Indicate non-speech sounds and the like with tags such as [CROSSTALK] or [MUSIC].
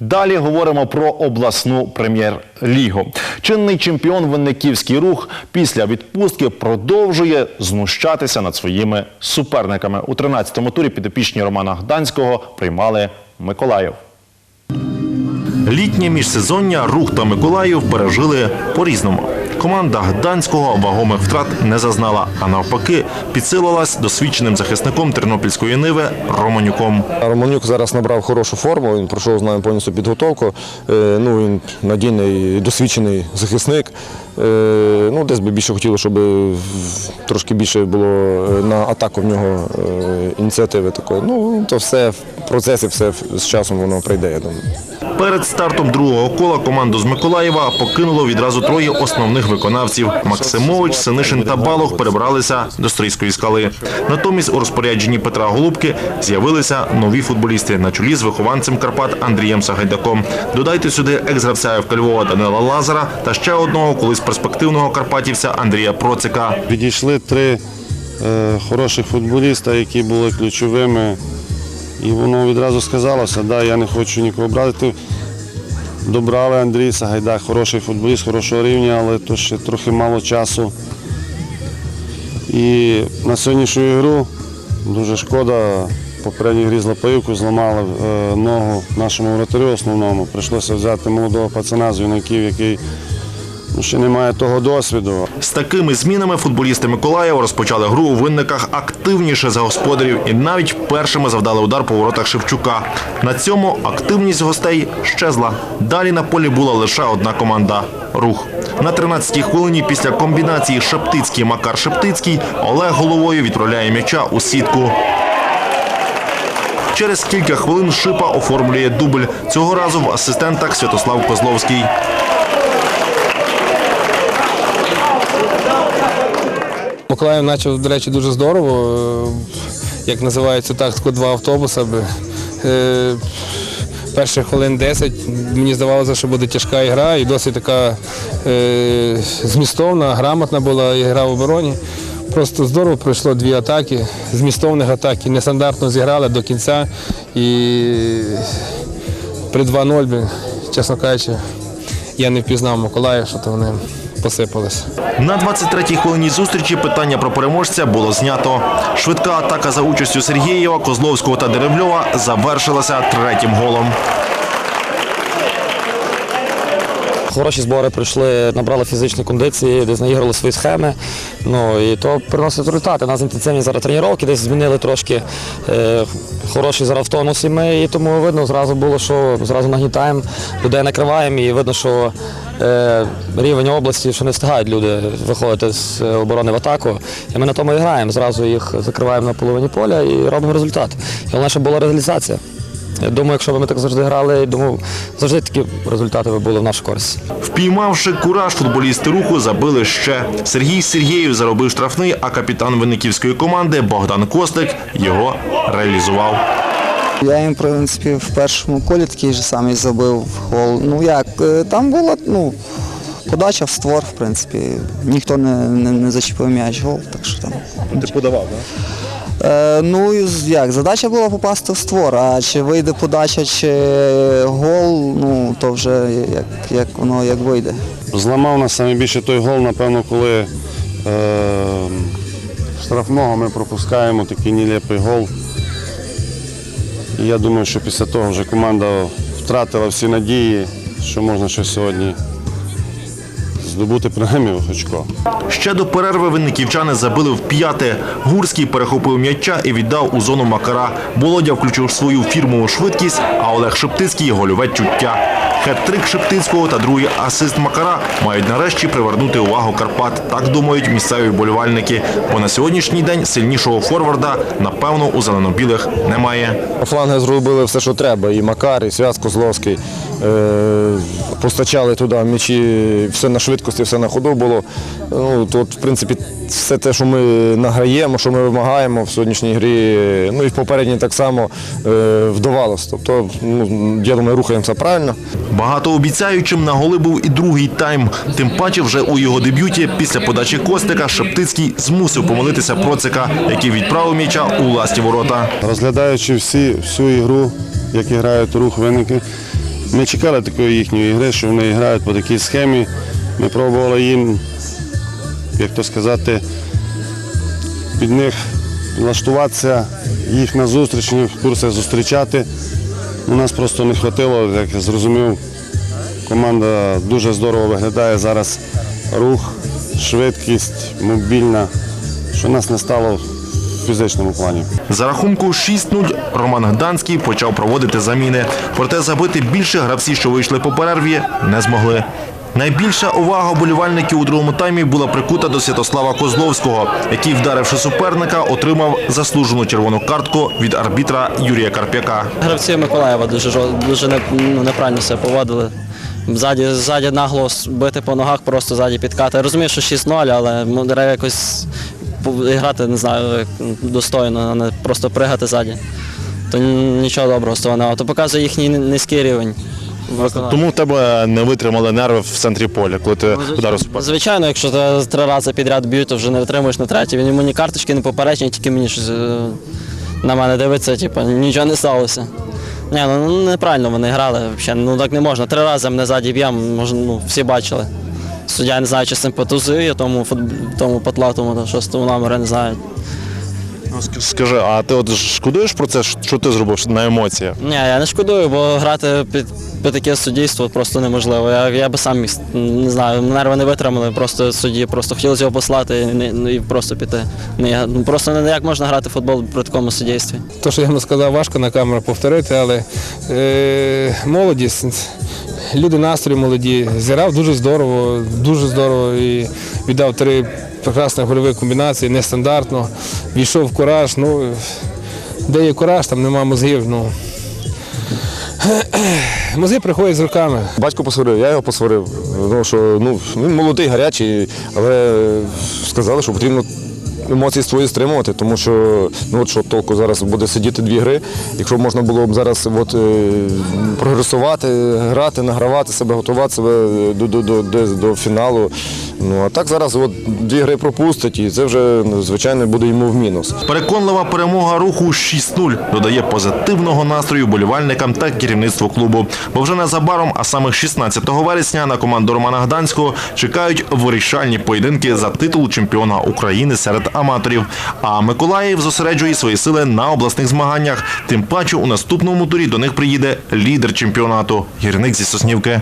Далі говоримо про обласну прем'єр-лігу. Чинний чемпіон Винниківський рух після відпустки продовжує знущатися над своїми суперниками. У 13-му турі підопічні Романа Гданського приймали Миколаїв. Літнє міжсезоння рух та Миколаїв пережили по-різному. Команда Гданського вагомих втрат не зазнала, а навпаки, підсилилась досвідченим захисником тернопільської ниви Романюком. Романюк зараз набрав хорошу форму, він пройшов з нами повністю підготовку. Е, Ну, він надійний, досвідчений захисник. Е, Ну, десь би більше хотілося, щоб трошки більше було е, на атаку в нього е, ініціативи такої. Ну, то все в процесі, все з часом воно прийде, я думаю. Перед стартом другого кола команду з Миколаєва покинуло відразу троє основних виконавців. Максимович, Синишин та Балох перебралися до Стрийської скали. Натомість у розпорядженні Петра Голубки з'явилися нові футболісти на чолі з вихованцем Карпат Андрієм Сагайдаком. Додайте сюди екс-гравця ФК Львова Данила Лазара та ще одного колись перспективного карпатівця Андрія Процика. Відійшли три е, хороших футболіста, які були ключовими. І воно відразу сказалося, да, я не хочу нікого брати. Добрали Андрій Сагайдак, хороший футболіст, хорошого рівня, але то ще трохи мало часу. І на сьогоднішню ігру дуже шкода. Попередній грі з зламали е, ногу нашому вратарю основному. Прийшлося взяти молодого пацана з юнаків, який ще не має того досвіду. З такими змінами футболісти Миколаєва розпочали гру у винниках активніше за господарів і навіть першими завдали удар по воротах Шевчука. На цьому активність гостей щезла. Далі на полі була лише одна команда рух. На 13-й хвилині після комбінації Шептицький Макар Шептицький Олег головою відправляє м'яча у сітку. Через кілька хвилин Шипа оформлює дубль. Цього разу в асистентах Святослав Козловський. Миколаїв почав, до речі, дуже здорово. Е, Як називається тактику два автобуси. би. Е, Перші хвилин 10 мені здавалося, що буде тяжка ігра і досить така е, змістовна, грамотна була ігра в обороні. Просто здорово пройшло дві атаки, змістовних атак, нестандартно зіграли до кінця. І при 2-0, чесно кажучи, я не впізнав Миколаїв, що то вони посипалися. На 23-й хвилині зустрічі питання про переможця було знято. Швидка атака за участю Сергієва, Козловського та Деревльова завершилася третім голом. Хороші збори пройшли, набрали фізичні кондиції, десь наіграли свої схеми. Ну і то приносить результати. У нас інтенсивні зараз тренування, десь змінили трошки е, хороший зараз в тонусі ми, і тому видно, зразу було, що зразу нагнітаємо, людей накриваємо і видно, що е, рівень області, що не встигають люди виходити з е, оборони в атаку. І ми на тому і граємо. Зразу їх закриваємо на половині поля і робимо результат. І головне, щоб була реалізація. Я думаю, якщо б ми так завжди грали, думаю, завжди такі результати би були в нашу користь. Впіймавши кураж, футболісти руху забили ще. Сергій Сергієв заробив штрафний, а капітан винниківської команди Богдан Костик його реалізував. Я їм, в принципі, в першому колі такий же самий забив гол. Ну як, е, там була ну, подача в створ, в принципі. Ніхто не, не, не зачепив м'яч гол, так що там. Ти подавав, так? Е, ну і як, задача була попасти в створ, а чи вийде подача, чи гол, ну то вже як, як воно як вийде. Зламав нас найбільше той гол, напевно, коли е, штрафного ми пропускаємо такий нелепий гол. І я думаю, що після того вже команда втратила всі надії, що можна щось сьогодні здобути принаймні очко. Ще до перерви винниківчани забили в п'яте. Гурський перехопив м'яча і віддав у зону Макара. Володя включив свою фірмову швидкість, а Олег Шептицький гольове чуття. Хет-трик Шептицького та другий асист Макара мають нарешті привернути увагу Карпат. Так думають місцеві вболівальники. Бо на сьогоднішній день сильнішого форварда, напевно, у зелено-білих немає. Фланги зробили все, що треба. І Макар, і Свят Козловський. Е, постачали туди м'ячі, все на швидкості, все на ходу було. Ну, тут, в принципі, все те, що ми награємо, що ми вимагаємо в сьогоднішній грі, ну і в попередній так само е, вдавалося. Тобто, ну, я думаю, рухаємося правильно. Багатообіцяючим на голи був і другий тайм. Тим паче вже у його дебюті після подачі Костика Шептицький змусив помилитися Процика, який відправив м'яча у власні ворота. Розглядаючи всі, всю ігру, як грають рух винники, Ми чекали такої їхньої гри, що вони грають по такій схемі. Ми пробували їм, як то сказати, під них влаштуватися, їх на зустрічних курсах зустрічати. У нас просто не вистачило, як я зрозумів, команда дуже здорово виглядає зараз. Рух, швидкість, мобільна, що нас не стало фізичному плані. За рахунку 6-0 Роман Гданський почав проводити заміни. Проте забити більше гравці, що вийшли по перерві, не змогли. Найбільша увага болівальників у другому таймі була прикута до Святослава Козловського, який, вдаривши суперника, отримав заслужену червону картку від арбітра Юрія Карп'яка. Гравці Миколаєва дуже дуже ну, неправильно себе поводили. Ззаді, ззаді нагло бити по ногах, просто ззаді підкати. Я розумію, що 6-0, але ну, треба якось грати, не знаю, достойно, а не просто пригати ззаді. То нічого доброго з того немає. То показує їхній низький рівень. виконання. Тому в тебе не витримали нерви в центрі поля, коли ти вдарив суперника. Звичайно, якщо ти три рази підряд б'ють, то вже не витримуєш на третій. Він йому ні карточки, ні попередження, тільки мені щось е, на мене дивиться, типу, нічого не сталося. Ні, ну ну, неправильно вони грали. Взагалі, ну так не можна. Три рази мене ззаді б'ємо, ну, всі бачили. Суддя не знаю, чи симпатизує тому, фут- тому потлатому та шостому номеру, не знаю. Скажи, а ти от шкодуєш про це, що ти зробив на емоціях? Ні, я не шкодую, бо грати під, під таке суддійство просто неможливо. Я, я би сам міг, не знаю, нерви не витримали, просто судді, просто хотілося його послати і, не- ну, і просто піти. Не, ну, просто не як можна грати в футбол при такому суддійстві. То, що я йому сказав, важко на камеру повторити, але е, молодість, люди настрої молоді, зіграв дуже здорово, дуже здорово і віддав три прекрасні гольові комбінації, нестандартно. Війшов в кураж. Ну, де є кураж, там нема мозгів. Ну. [CLEARS THROAT] Мозги приходять з руками. Батько посварив, я його посварив. Ну, що, ну, він молодий, гарячий, але сказали, що потрібно емоції свої стримувати, тому що ну, от що толку зараз буде сидіти дві гри. Якщо можна було б зараз от, е, прогресувати, грати, награвати себе, готувати себе до, до, до, до, до фіналу. Ну, а так зараз от, дві гри пропустить, і це вже, ну, звичайно, буде йому в мінус. Переконлива перемога руху 6-0 додає позитивного настрою болівальникам та керівництву клубу. Бо вже незабаром, а саме 16 вересня, на команду Романа Гданського чекають вирішальні поєдинки за титул чемпіона України серед аматорів. А Миколаїв зосереджує свої сили на обласних змаганнях. Тим паче у наступному турі до них приїде лідер чемпіонату гірник зі Соснівки.